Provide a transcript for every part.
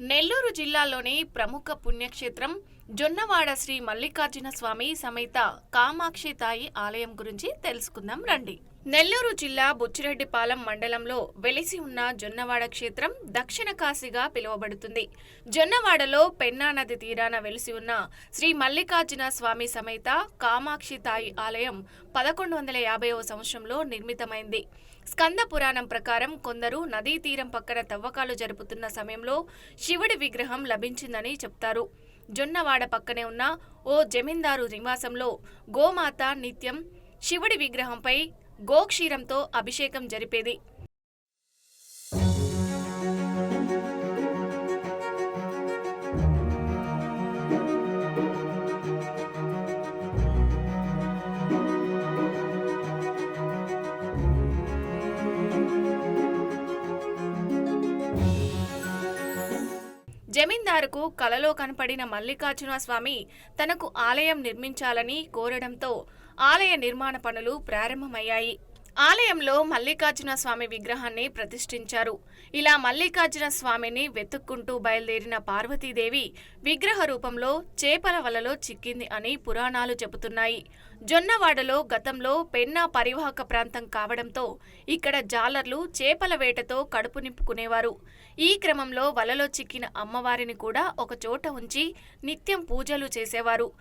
నెల్లూరు జిల్లాలోని ప్రముఖ పుణ్యక్షేత్రం జొన్నవాడ శ్రీ మల్లికార్జున స్వామి సమేత కామాక్షి తాయి ఆలయం గురించి తెలుసుకుందాం రండి. నెల్లూరు జిల్లా బుచ్చిరెడ్డిపాలెం మండలంలో వెలిసి ఉన్న జొన్నవాడ క్షేత్రం దక్షిణ కాశీగా పిలువబడుతుంది. జొన్నవాడలో పెన్నా నది తీరాన వెలిసి ఉన్న శ్రీ మల్లికార్జున స్వామి సమేత కామాక్షి తాయి ఆలయం పదకొండు వందల యాభైవ సంవత్సరంలో నిర్మితమైంది. స్కంద పురాణం ప్రకారం కొందరు నదీ తీరం పక్కన తవ్వకాలు జరుపుతున్న సమయంలో శివుడి విగ్రహం లభించిందని చెప్తారు. జొన్నవాడ పక్కనే ఉన్న ఓ జమీందారు నివాసంలో గోమాత నిత్యం శివుడి విగ్రహంపై గోక్షీరంతో అభిషేకం జరిపేది. జమీందారుకు కలలో కనపడిన మల్లికార్జున స్వామి తనకు ఆలయం నిర్మించాలని కోరడంతో ఆలయ నిర్మాణ పనులు ప్రారంభమయ్యాయి. ఆలయంలో మల్లికార్జున స్వామి విగ్రహాన్ని ప్రతిష్ఠించారు. ఇలా మల్లికార్జున స్వామిని వెతుక్కుంటూ బయలుదేరిన పార్వతీదేవి విగ్రహ రూపంలో చేపల వలలో చిక్కింది అని పురాణాలు చెబుతున్నాయి. జొన్నవాడలో గతంలో పెన్నా పరివాహక ప్రాంతం కావడంతో ఇక్కడ జాలర్లు చేపల వేటతో కడుపు నింపుకునేవారు. ఈ క్రమంలో వలలో చిక్కిన అమ్మవారిని కూడా ఒకచోట ఉంచి నిత్యం పూజలు చేసేవారు.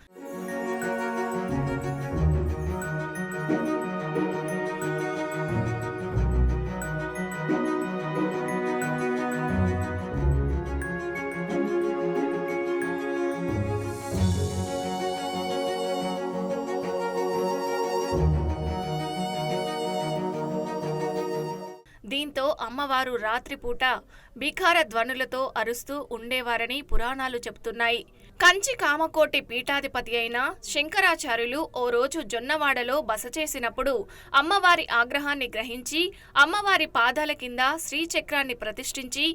దీంతో అమ్మవారు రాత్రిపూట బిఖార ధ్వనులతో అరుస్తూ ఉండేవారని పురాణాలు చెబుతున్నాయి కంచి కామకోటి పీఠాధిపతి అయిన శంకరాచార్యులు ఓ రోజు జొన్నవాడలో బస చేసినప్పుడు అమ్మవారి ఆగ్రహాన్ని గ్రహించి అమ్మవారి పాదాల కింద శ్రీచక్రాన్ని ప్రతిష్ఠించి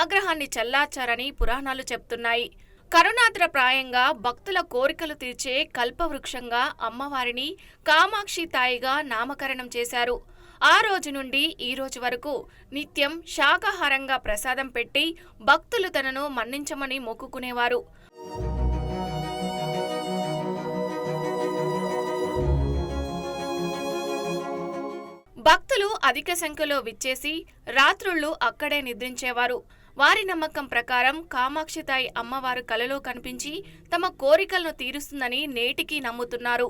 ఆగ్రహాన్ని చల్లార్చారని పురాణాలు చెప్తున్నాయి. కరుణాద్ర ప్రాయంగా భక్తుల కోరికలు తీర్చే కల్పవృక్షంగా అమ్మవారిని కామాక్షి తాయిగా నామకరణం చేశారు. ఆ రోజు నుండి ఈ రోజు వరకు నిత్యం శాకాహారంగా ప్రసాదం పెట్టి భక్తులు తనను మన్నించమని మొక్కుకునేవారు. భక్తులు అధిక సంఖ్యలో విచ్చేసి రాత్రుళ్ళు అక్కడే నిద్రించేవారు. వారి నమ్మకం ప్రకారం కామాక్షితాయి అమ్మవారు కలలో కనిపించి తమ కోరికలను తీరుస్తుందని నేటికి నమ్ముతున్నారు.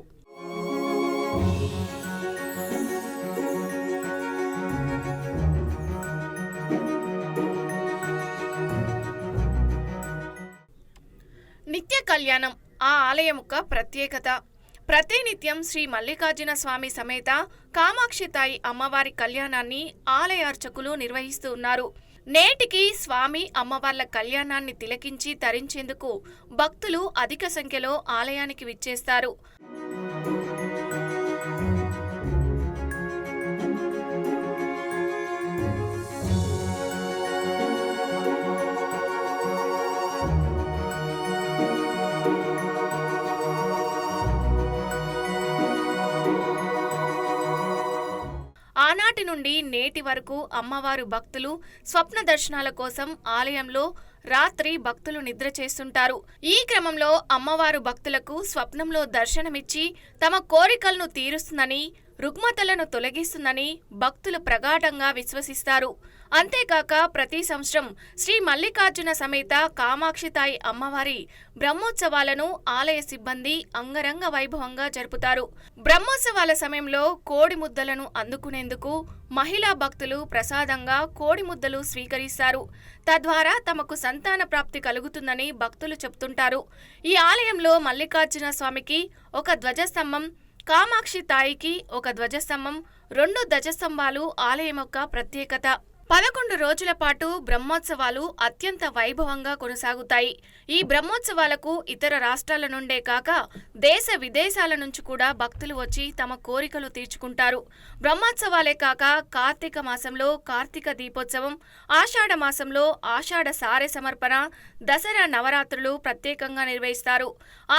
నిత్య కళ్యాణం ఆ ఆలయం యొక్క ప్రత్యేకత. ప్రతినిత్యం శ్రీ మల్లికార్జున స్వామి సమేత కామాక్షితాయి అమ్మవారి కళ్యాణాన్ని ఆలయ అర్చకులు నిర్వహిస్తూ ఉన్నారు. నేటికి స్వామి అమ్మవార్ల కళ్యాణాన్ని తిలకించి తరించేందుకు భక్తులు అధిక సంఖ్యలో ఆలయానికి విచ్చేస్తారు. నుండి నేటి వరకు అమ్మవారు భక్తులు స్వప్న దర్శనాల కోసం ఆలయంలో రాత్రి భక్తులు నిద్ర చేస్తుంటారు. ఈ క్రమంలో అమ్మవారు భక్తులకు స్వప్నంలో దర్శనమిచ్చి తమ కోరికలను తీరుస్తుందని రుగ్మతలను తొలగిస్తుందని భక్తులు ప్రగాఢంగా విశ్వసిస్తారు. అంతేకాక ప్రతి సంవత్సరం శ్రీ మల్లికార్జున సమేత కామాక్షితాయి అమ్మవారి బ్రహ్మోత్సవాలను ఆలయ సిబ్బంది అంగరంగ వైభవంగా జరుపుతారు. బ్రహ్మోత్సవాల సమయంలో కోడి ముద్దలను అందుకునేందుకు మహిళా భక్తులు ప్రసాదంగా కోడి ముద్దలు స్వీకరిస్తారు. తద్వారా తమకు సంతాన ప్రాప్తి కలుగుతుందని భక్తులు చెబుతుంటారు ఈ ఆలయంలో మల్లికార్జున స్వామికి ఒక ధ్వజస్తంభం కామాక్షి తాయికి ఒక ధ్వజస్తంభం రెండు ధ్వజస్తంభాలు ఆలయం యొక్క ప్రత్యేకత. పదకొండు రోజుల పాటు బ్రహ్మోత్సవాలు అత్యంత వైభవంగా కొనసాగుతాయి. ఈ బ్రహ్మోత్సవాలకు ఇతర రాష్ట్రాల నుండే కాక దేశ విదేశాల నుంచి కూడా భక్తులు వచ్చి తమ కోరికలు తీర్చుకుంటారు. బ్రహ్మోత్సవాలే కాక కార్తీక మాసంలో కార్తీక దీపోత్సవం ఆషాఢ మాసంలో ఆషాఢ సారె సమర్పణ దసరా నవరాత్రులు ప్రత్యేకంగా నిర్వహిస్తారు.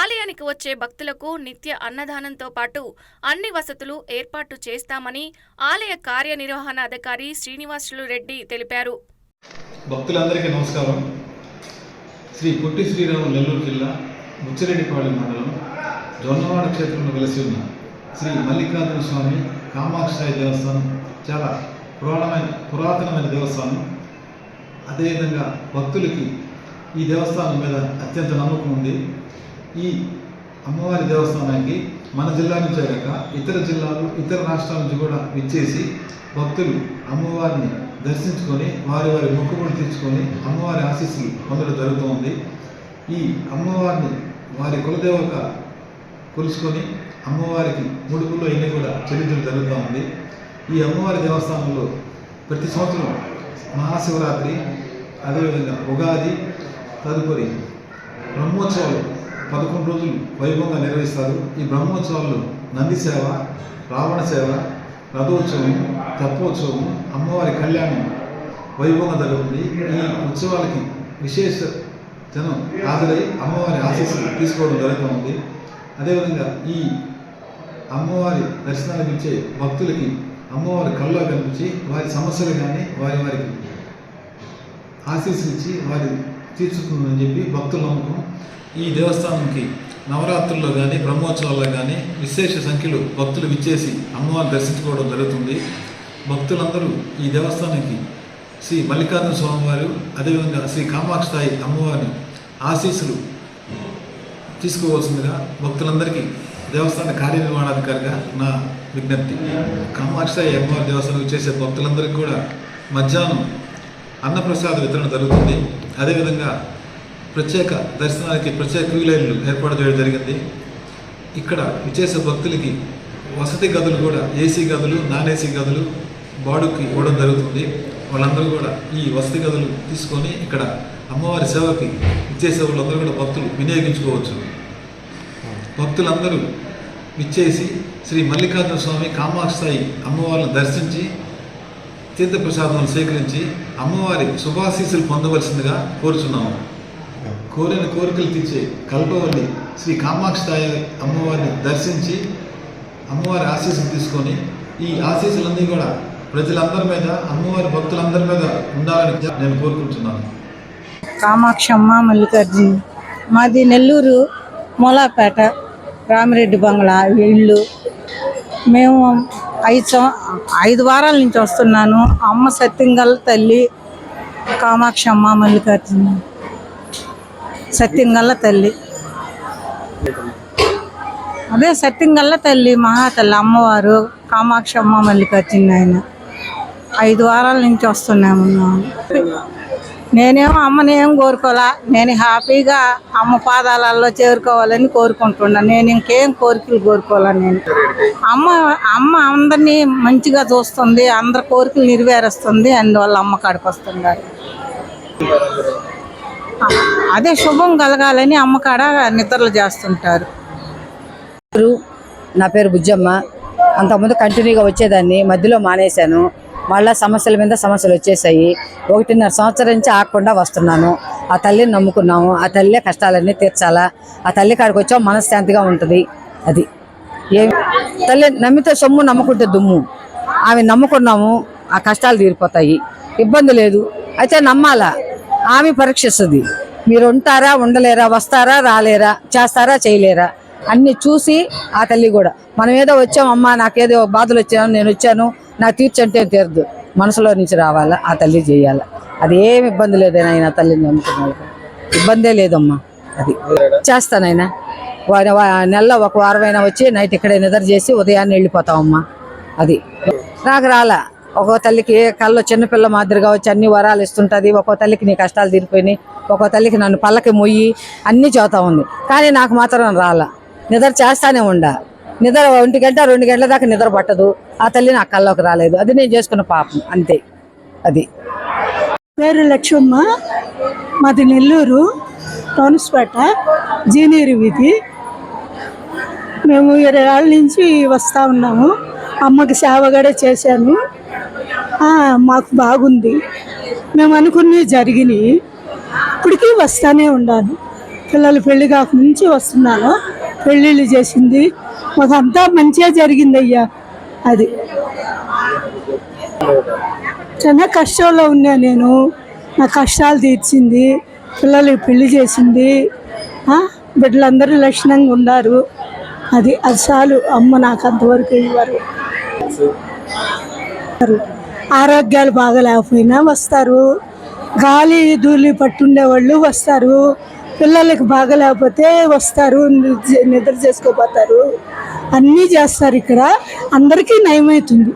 ఆలయానికి వచ్చే భక్తులకు నిత్య అన్నదానంతో పాటు అన్ని వసతులు ఏర్పాటు చేస్తామని ఆలయ కార్యనిర్వహణ అధికారి శ్రీనివాసులు రెడ్డి తెలిపారు. భక్తులందరికీ నమస్కారం. శ్రీ పొట్టి శ్రీరాములు నెల్లూరు జిల్లా ముచ్చిరెడ్డిపాళెం మండలం జొన్నవాడ క్షేత్రంలో వెలసి ఉన్న శ్రీ మల్లికార్జున స్వామి కామాక్షాయి దేవస్థానం చాలా పురాణమైన పురాతనమైన దేవస్థానం. అదేవిధంగా భక్తులకి ఈ దేవస్థానం మీద అత్యంత నమ్మకం ఉంది. ఈ అమ్మవారి దేవస్థానానికి మన జిల్లా నుంచే కాక ఇతర జిల్లాలు ఇతర రాష్ట్రాల నుంచి కూడా విచ్చేసి భక్తులు అమ్మవారిని దర్శించుకొని వారి వారి మొక్కుబడులు తీర్చుకొని అమ్మవారి ఆశీస్సులు పొందడం జరుగుతుంది ఈ అమ్మవారిని వారి కులదేవత కొలుసుకొని అమ్మవారికి ముడుపులు అన్నీ కూడా చెల్లించడం జరుగుతూ ఉంది. ఈ అమ్మవారి దేవస్థానంలో ప్రతి సంవత్సరం మహాశివరాత్రి అదేవిధంగా ఉగాది తదుపరి బ్రహ్మోత్సవాలు పదకొండు రోజులు వైభవంగా నిర్వహిస్తారు. ఈ బ్రహ్మోత్సవాల్లో నంది సేవ రావణ సేవ రథోత్సవం తెప్పోత్సవం అమ్మవారి కళ్యాణం వైభవంగా జరుగుతుంది ఈ ఉత్సవాలకి విశేష జనం హాజరై అమ్మవారి ఆశీస్సులు తీసుకోవడం జరుగుతుంది అదేవిధంగా ఈ అమ్మవారి దర్శనానికి ఇచ్చే భక్తులకి అమ్మవారి కళ్ళలో కనిపించి వారి సమస్యలు కానీ వారి వారికి ఆశీస్సులు ఇచ్చి వారి తీర్చుతుందని చెప్పి భక్తుల నమ్మకం ఈ దేవస్థానంకి నవరాత్రుల్లో కానీ బ్రహ్మోత్సవాల్లో కానీ విశేష సంఖ్యలో భక్తులు విచ్చేసి అమ్మవారిని దర్శించుకోవడం జరుగుతుంది. భక్తులందరూ ఈ దేవస్థానానికి శ్రీ మల్లికార్జున స్వామివారు అదేవిధంగా శ్రీ కామాక్షాయి అమ్మవారిని ఆశీస్సులు తీసుకోవాల్సిందిగా భక్తులందరికీ దేవస్థాన కార్యనిర్వహణాధికారిగా నా విజ్ఞప్తి. కామాక్షాయి అమ్మవారి దేవస్థానం చేసే భక్తులందరికీ కూడా మధ్యాహ్నం అన్నప్రసాద వితరణ జరుగుతుంది. అదేవిధంగా ప్రత్యేక దర్శనానికి ప్రత్యేక క్యూ లైన్లు ఏర్పాటు చేయడం జరిగింది. ఇక్కడ విచ్చేసే భక్తులకి వసతి గదులు కూడా ఏసీ గదులు నాన్ ఏసీ గదులు బాడుకి ఇవ్వడం జరుగుతుంది. వాళ్ళందరూ కూడా ఈ వసతి గదులు తీసుకొని ఇక్కడ అమ్మవారి సేవకి ఇచ్చేసే వాళ్ళందరూ కూడా భక్తులు వినియోగించుకోవచ్చు. భక్తులందరూ ఇచ్చేసి శ్రీ మల్లికార్జున స్వామి కామాక్షి అమ్మవారిని దర్శించి తీర్థప్రసాదం స్వీకరించి అమ్మవారి శుభాశీస్సులు పొందవలసిందిగా కోరుచున్నాము. కోరిన కోరికలు తీర్చే కల్పవల్లి శ్రీ కామాక్షాయి అమ్మవారిని దర్శించి అమ్మవారి ఆశీస్సులు తీసుకొని ఈ ఆశీస్సులన్నీ కూడా ప్రజలందరి మీద అమ్మవారి భక్తులందరి మీద ఉండాలని నేను కోరుకుంటున్నాను. కామాక్షమ్మ మల్లికార్జున. మాది నెల్లూరు మూలాపేట రామిరెడ్డి బంగ్లా ఇల్లు. మేము ఐదు ఐదు వారాల నుంచి వస్తున్నాను. అమ్మ సత్యంగల్ తల్లి కామాక్షమ్మ మల్లికార్జున. సత్యంగల్ల తల్లి. అదే సత్యంగల్ల తల్లి మహాతల్లి అమ్మవారు కామాక్షమ్మ మల్లికార్జున ఆయన. ఐదు వారాల నుంచి వస్తున్నాము. నేనేమో అమ్మని ఏం కోరుకోవాలా నేను హ్యాపీగా అమ్మ పాదాలలో చేరుకోవాలని కోరుకుంటున్నాను నేను ఇంకేం కోరికలు కోరుకోవాలా నేను. అమ్మ అమ్మ అందరినీ మంచిగా చూస్తుంది అందరి కోరికలు నెరవేరుస్తుంది అందువల్ల అమ్మ కాడికి వస్తున్నారు. అదే శుభం కలగాలని అమ్మ కాడ నిద్రలు చేస్తుంటారు. నా పేరు బుజ్జమ్మ. అంతకుముందు కంటిన్యూగా వచ్చేదాన్ని మధ్యలో మానేశాను. మళ్ళా సమస్యల మీద సమస్యలు వచ్చేసాయి. ఒకటిన్నర సంవత్సరం నుంచి ఆగకుండా వస్తున్నాను. ఆ తల్లిని నమ్ముకున్నాము. ఆ తల్లే కష్టాలన్నీ తీర్చాలా? ఆ తల్లి కాడికి వచ్చా మనశ్శాంతిగా ఉంటుంది. అది. ఏ? తల్లి నమ్మితే సొమ్ము నమ్ముకుంటే దుమ్ము. ఆమె నమ్ముకున్నాము ఆ కష్టాలు తీరిపోతాయి. ఇబ్బంది లేదు. అయితే నమ్మాలా? ఆమె పరీక్షిస్తుంది. మీరు ఉంటారా ఉండలేరా వస్తారా రాలేరా చేస్తారా చేయలేరా? అన్ని చూసి ఆ తల్లి కూడా మనం ఏదో వచ్చాం అమ్మా నాకేదో బాధలు వచ్చాను నేను వచ్చాను. నాకు తీర్చంటే తీరదు. మనసులో నుంచి రావాలా ఆ తల్లి చేయాలా. అది ఏం ఇబ్బంది లేదైనా ఆయన తల్లిని నమ్ముకున్నాడు. ఇబ్బందే లేదమ్మా అది. చేస్తానైనా. వా- నెలలో ఒక వారమైనా వచ్చి నైట్ ఇక్కడే నిద్ర చేసి ఉదయాన్నే వెళ్ళిపోతామమ్మా అది. నాకు రాలా. ఒక్కో తల్లికి కళ్ళు చిన్నపిల్ల మాదిరిగా వచ్చి అన్ని వరాలు ఇస్తుంటుంది. ఒక్కో తల్లికి నీ కష్టాలు తీరిపోయినాయి. ఒక్కో తల్లికి నన్ను పల్లకి మొయ్యి అన్నీ చదువుతా ఉంది. కానీ నాకు మాత్రం రాలా. నిద్ర చేస్తానే ఉండా. నిద్ర ఒంటి గంట రెండు గంటల దాకా నిద్ర పట్టదు. ఆ తల్లి నా కళ్ళలోకి రాలేదు. అది నేను చేసుకున్న పాపం. అంతే. అది. పేరు లక్ష్మమ్మ. మాది నెల్లూరు. టౌన్స్పేట జీనీరు వీధి. మేము ఇరవై ఏళ్ళ నుంచి వస్తూ ఉన్నాము. అమ్మకి సేవ కూడా చేశాను మాకు బాగుంది. మేము అనుకున్నవి జరిగినాయి. ఇప్పటికీ వస్తానే ఉన్నాను పిల్లలు పెళ్ళి కాక నుంచి వస్తున్నాను. పెళ్ళిళ్ళు చేసింది. మాకు అంతా మంచిగా జరిగింది అయ్యా అది. చాలా కష్టంలో ఉన్నా నేను. నా కష్టాలు తీర్చింది. పిల్లలకి పెళ్ళి చేసింది. బిడ్డలందరూ లక్షణంగా ఉన్నారు అది అది చాలు. అమ్మ నాకు అంతవరకు ఇవ్వరు. ఆరోగ్యాలు బాగలేకపోయినా వస్తారు. గాలి ధూళి పట్టుండే వాళ్ళు వస్తారు. పిల్లలకి బాగలేకపోతే వస్తారు. నిద్ర నిద్ర చేసుకోపోతారు. అన్నీ చేస్తారు ఇక్కడ. అందరికీ నయమవుతుంది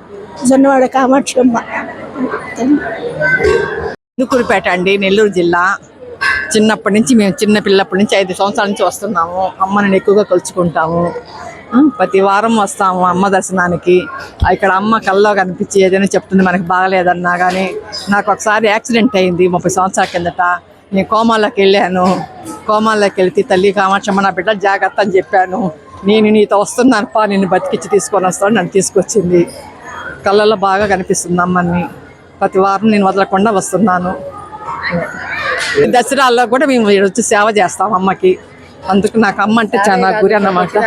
జొన్నవాడ కామాక్షమ్మ. ఇందుకూరుపేట అండి నెల్లూరు జిల్లా. చిన్నప్పటి నుంచి మేము చిన్న పిల్లప్పటి నుంచి ఐదు సంవత్సరాల నుంచి వస్తున్నాము. అమ్మని ఎక్కువగా కొలుచుకుంటాము. ఆ, ప్రతి వారం వస్తాము అమ్మ దర్శనానికి. ఇక్కడ అమ్మ కల్లో కనిపించి ఏదైనా చెప్తుంది మనకి బాగలేదన్నా కానీ నాకు ఒకసారి యాక్సిడెంట్ అయింది ముప్పై సంవత్సరాల కిందట. నేను కోమాలోకి వెళ్ళాను. కోమాలోకి వెళ్తే తల్లి కామాక్షమ్మ నా బిడ్డ జాగ్రత్త అని చెప్పాను. నేను నీతో వస్తున్నాను పా నిన్ను బతికిచ్చి తీసుకొని వస్తాను నన్ను తీసుకొచ్చింది. కళ్ళల్లో బాగా కనిపిస్తుంది అమ్మని. ప్రతి వారం నేను వదలకుండా వస్తున్నాను. దసరాల్లో కూడా మేము వచ్చి సేవ చేస్తాం అమ్మకి. అందుకు నాకు అమ్మ అంటే చాలా గురి అన్నమాట